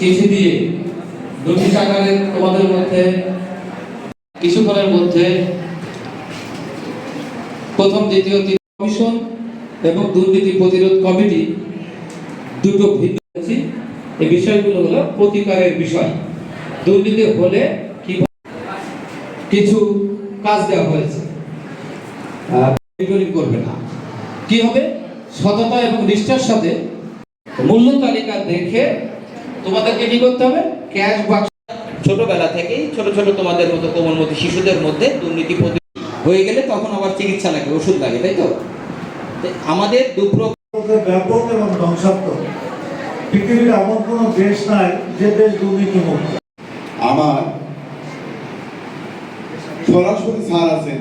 চিঠি দিয়ে নোটিশ আকারে তোমাদের মধ্যে কিছুক্ষণের মধ্যে প্রথম, দ্বিতীয় তৃতীয় কমিশন এবং দুর্নীতি প্রতিরোধ কমিটি দুটো ভিন্ন। এই বিষয়গুলো হলো প্রতিকারের বিষয়। দুর্নীতি হলে কি কিছু কাজ দেওয়া হয়েছে। করবে না। কি হবে? সততা এবং নিষ্ঠার সাথে মূল্য তালিকা দেখে তোমাদেরকে কি করতে হবে? ক্যাশ বাক্স ছোটবেলা থেকেই ছোট ছোট তোমাদের মতো কোমলমতি শিশুদের মধ্যে দুর্নীতি হয়ে গেলে তখন আবার চিকিৎসা লাগে ওষুধ লাগে তাই তো? আমাদের ব্যাপক এবং ধ্বংসাত্মক। পৃথিবীর এমন কোনো দেশ নাই যে দেশ দুর্নীতিমুক্ত। আমার সরাসরি স্যার আছেন।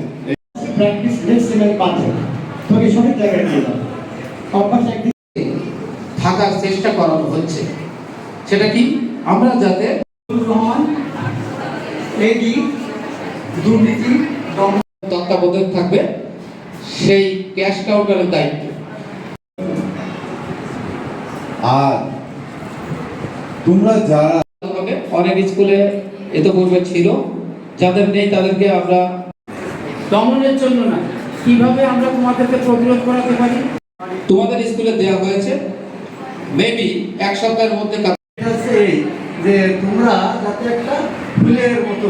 প্র্যাকটিস মেক্স এর পাথে তোকে সঠিক জায়গায় নিয়ে যাও অভ্যাস থাকার চেষ্টা করানো হচ্ছে। সেটা কি? আমরা যাতে রহমান দুর্নীতি দমন তত্ত্বাবধান থাকবে সেই ক্যাশ কাউন্টারের দায়িত্ব। আর তোমরা যারা হবে অনেক স্কুলে ইতিপূর্বে ছিল যাদের নেই তাদেরকে আমরা দমনের জন্য না। কীভাবে আমরা তোমাদেরকে প্রতিরোধ করাতে পারি? তোমাদের স্কুলে দেওয়া হয়েছে মেবি এক সপ্তাহের মধ্যে কাজ যে তোমরা যাতে একটা ফুলের মতো